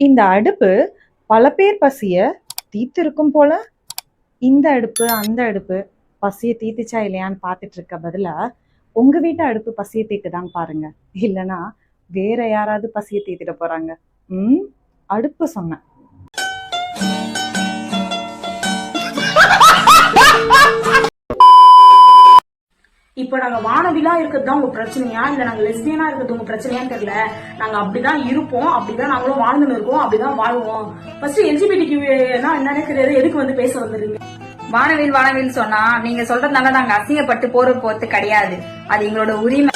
இந்த அடுப்பு பல பேர் பசிய தீர்த்திருக்கும் போல இந்த அடுப்பு அந்த அடுப்பு பசிய தீர்த்துச்சா இல்லையான்னு பார்த்துட்டு இருக்க பதிலா உங்க வீட்டு அடுப்பு பசிய தீர்த்துதான் பாருங்க. இல்லைன்னா வேற யாராவது பசிய தீர்த்திட போறாங்க. ம்? அடுப்பு சொன்னேன். இப்போ நாங்க வானவிலா இருக்கிறது தான் உங்க பிரச்சனையா? இல்ல நாங்க லெஸ்பியனா இருக்கிறது உங்க பிரச்சனையான்னு தெரியல. நாங்க அப்படிதான் இருப்போம் அப்படிதான் நாங்களும் வாழ்ந்துன்னு இருக்கோம் அப்படிதான் வாழ்வோம். ஃபர்ஸ்ட் எல்ஜிபிடி என்னன்னு தெரியாது. எதுக்கு வந்து பேச வந்துருங்க வானவில் வானவில் சொன்னா நீங்க சொல்றதுனால நாங்க அசிங்கப்பட்டு போற போறது கிடையாது. அது எங்களோட உரிமை.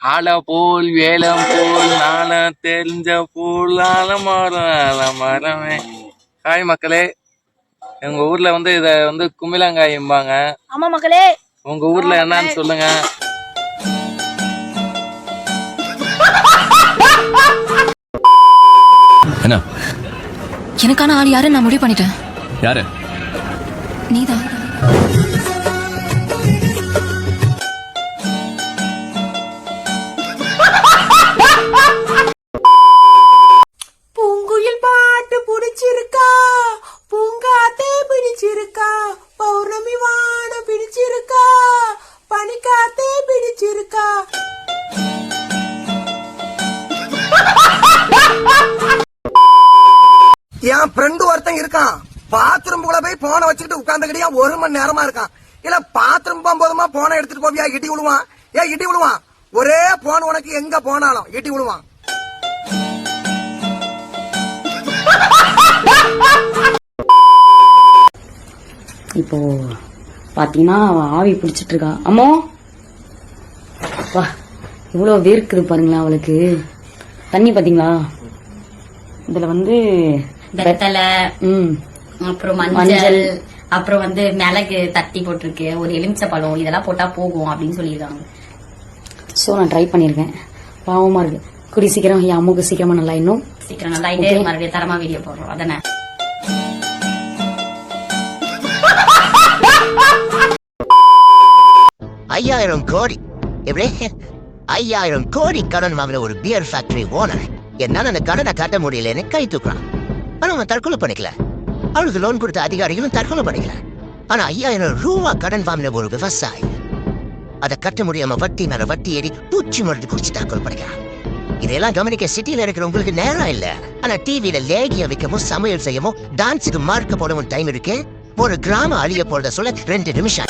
ஆல போல் வேலம் போல் நாள தெரிஞ்ச போல் ஆலமரம் ஆலமரமே. ஹாய் மக்களே. எங்க ஊர்ல வந்து இத வந்து குமிழங்காயும்பாங்க ஆமா மக்களே. உங்க ஊர்ல என்னன்னு சொல்லுங்க. என்ன? எனக்கான ஆள் யாரு? நான் முடிவு பண்ணிட்டேன். யாரு? நீதான். என் ஃப்ரெண்டு ஒருத்தன் இருக்கான். பாத்ரூம் கூட போய் போனை வச்சுக்கிட்டு உட்காந்துக்கிட்டியா ஒரு மணி நேரமா இருக்கான்? இல்ல பாத்ரூம் போகும்போதுமா போனை எடுத்துட்டு போவியா? இடி விழுவான் ஏன் இடி விழுவான் ஒரே போன் உனக்கு எங்க போனாலும் இடி விழுவான் இப்போ பாத்தீங்கன்னா ஆவி பிடிச்சிட்டு இருக்கா. அம்மோ! வா இவ்வளவு வேர்க்குது பாருங்களா அவளுக்கு. தண்ணி பாத்தீங்களா? இதுல வந்து வெத்தலை அப்புறம் மஞ்சள். மஞ்சள். அப்புறம் வந்து மிளகு தட்டி போட்டிருக்கு. ஒரு எலுமிச்சை பழம் இதெல்லாம் போட்டா போகும் அப்படின்னு சொல்லியிருக்காங்க. ஸோ நான் ட்ரை பண்ணியிருக்கேன். பாவமா இருக்கு. கூடி சீக்கிரம் என் அம்முக்கு சீக்கிரமா நல்லா இன்னும். சீக்கிரம் நல்லா ஆயிட்டு. மறுபடியும் தரமா வீடியோ போடுறோம். அதானே? ஐயாயிரம் கோடி. எப்படி? ஐயாயிரம் கோடி கடன் வாங்கின ஒரு பியர் ஃபேக்டரி ஓனர் என்னால அந்த கடனை கட்ட முடியலன்னு கை தூக்குறான். ஆனா அவன் தற்கொலை பண்ணிக்கல. அவளுக்கு லோன் கொடுத்த அதிகாரிகளும் தற்கொலை பண்ணிக்கல. ஆனா ஐயாயிரம் ரூபா கடன் வாங்கின ஒரு விவசாயி அதை கட்ட முடியாம வட்டி மேல வட்டி ஏறி பூச்சி மருந்து குடிச்சு தற்கொலை பண்ணிக்கிறான். இதெல்லாம் கவனிக்க சிட்டியில இருக்கிற உங்களுக்கு நேரம் இல்ல. ஆனா டிவியில லேகிய வைக்கவும் சமையல் செய்யவும் டான்ஸுக்கு மார்க்க போடவும் டைம் இருக்கு. ஒரு கிராம அழிய போறத சொல்ல ரெண்டு நிமிஷம்